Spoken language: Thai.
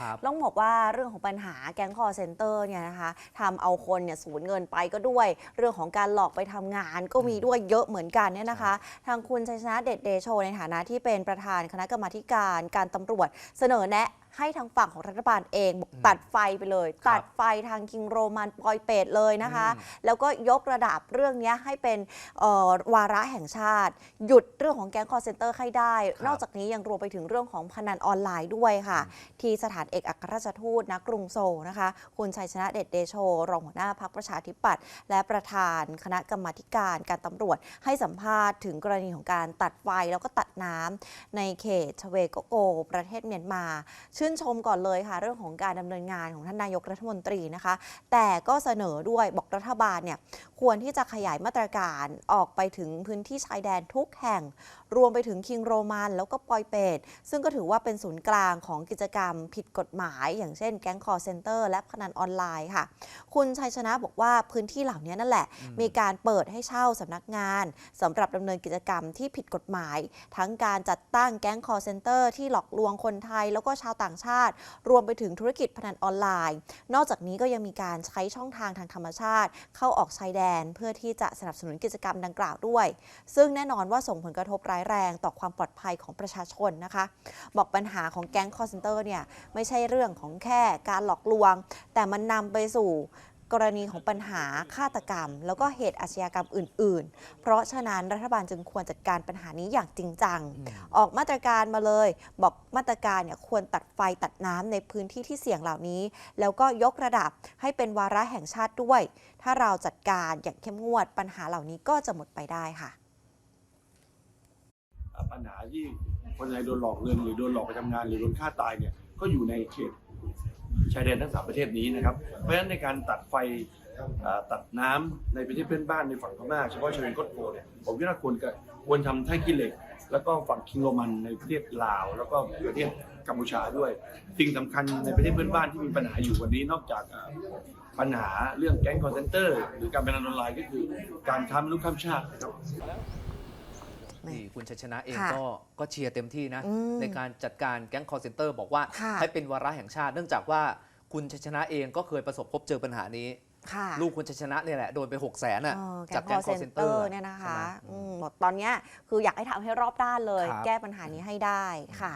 ครับต้องบอกว่าเรื่องของปัญหาแก๊งคอร์เซนเตอร์เนี่ยนะคะทำเอาคนเนี่ยสูญเงินไปก็ด้วย เรื่องของการหลอกไปทำงานก็มีด้วยเยอะเหมือนกันเนี่ยนะคะ ทางคุณชัยชนะเดชเดโชในฐานะที่เป็นประธานคณะกรรมาธิการการตำรวจเสนอแนะ ให้ทางฝั่งของรัฐบาลเองบอกอืมตัดไฟไปเลยครับตัดไฟทางคิงโรมันปอยเปตเลยนะคะอืมแล้วก็ยกระดับเรื่องเนี้ยให้เป็นเอ่อวาระแห่งชาติ หยุดเรื่องของแก๊งคอร์เซนเตอร์ให้ได้ครับนอกจากนี้ยังรวมไปถึงเรื่องของพนันออนไลน์ด้วยค่ะ ที่สถานเอกอัครราชทูตณกรุงโซลนะคะ คุณชัยชนะเดชเดโช รองหัวหน้าพักประชาธิปัตย์และประธานคณะกรรมาธิการการตำรวจให้สัมภาษณ์ถึงกรณีของการตัดไฟแล้วก็ตัดน้ำในเขตชเวโกโก ประเทศเมียนมาชื่นชมก่อนเลยค่ะ เรื่องของการดำเนินงานของท่านนายกรัฐมนตรีนะคะ แต่ก็เสนอด้วยบอกรัฐบาลเนี่ย ควรที่จะขยายมาตรการออกไปถึงพื้นที่ชายแดนทุกแห่ง รวมไปถึงคิงโรมันแล้วก็ปอยเปตซึ่งก็ถือว่าเป็นศูนย์กลางของกิจกรรมผิดกฎหมาย อย่างเช่นแก๊งคอร์เซนเตอร์ และพนันออนไลน์ค่ะ คุณชัยชนะบอกว่าพื้นที่เหล่านี้นั่นแหละ มีการเปิดให้เช่าสำนักงานสำหรับดำเนินกิจกรรมที่ผิดกฎหมาย ทั้งการจัดตั้งแก๊งคอร์เซนเตอร์ที่หลอกลวงคนไทย แล้วก็ชาวต่างชาติ รวมไปถึงธุรกิจพนันออนไลน์ นอกจากนี้ก็ยังมีการใช้ช่องทางทางธรรมชาติ เข้าออกชายแดนเพื่อที่จะสนับสนุนกิจกรรมดังกล่าวด้วย ซึ่งแน่นอนว่าส่งผลกระทบร้ายแรงต่อความปลอดภัยของประชาชนนะคะ บอกปัญหาของแก๊งคอร์เซนเตอร์เนี่ยไม่ใช่เรื่องของแค่การหลอกลวง แต่มันนำไปสู่ กรณีของปัญหาฆาตกรรม แล้วก็เหตุอาชญากรรมอื่น ๆ เพราะฉะนั้นรัฐบาลจึงควรจัดการปัญหานี้อย่างจริงจังอืมออกมาตรการมาเลย บอกมาตรการเนี่ยควรตัดไฟตัดน้ำในพื้นที่ที่เสี่ยงเหล่านี้ แล้วก็ยกระดับให้เป็นวาระแห่งชาติด้วย ถ้าเราจัดการอย่างเข้มงวด ปัญหาเหล่านี้ก็จะหมดไปได้ค่ะอะปัญหาที่คนไทยโดนหลอกเงินหรือโดนหลอกไปทำงานหรือโดนฆ่าตายเนี่ยก็อยู่ในเขต ชายแดนทั้งสามประเทศนี้นะครับ เพราะฉะนั้นในการตัดไฟตัดน้ำในประเทศเพื่อนบ้านในฝั่งพม่าเฉพาะชายแดนกดโกเนี่ยผมคิดว่าควรควรทำท่ากิเหล็ก แล้วก็ฝั่งคิงโรมันในประเทศลาว แล้วก็ประเทศกัมพูชาด้วยสิ่งสำคัญในประเทศเพื่อนบ้านที่มีปัญหาอยู่วันนี้นอกจากปัญหาเรื่องแก๊งคอนเซนเตอร์ หรือการพนันออนไลน์ก็คือการค้ามนุษย์ข้ามชาตินะครับ นี่คุณชัยชนะเองค่ะก็ก็เชียร์เต็มที่นะอืมในการจัดการแก๊งคอร์เซนเตอร์บอกว่าค่ะให้เป็นวาระแห่งชาติเนื่องจากว่าคุณชัยชนะเองก็เคยประสบพบเจอปัญหานี้ค่ะลูกคุณชัยชนะเนี่ยแหละโดนไป 6 0 0 0 0นน่ะเออจากคแก๊องร์คเซอร์นเซนเตเตออร์ร์เนี่ยนะคะใช่ไหมอืมบอกตอนเนี้ยคืออยากให้ทำให้รอบด้านเลยครับแก้ปัญหานี้ให้ได้ค่ะ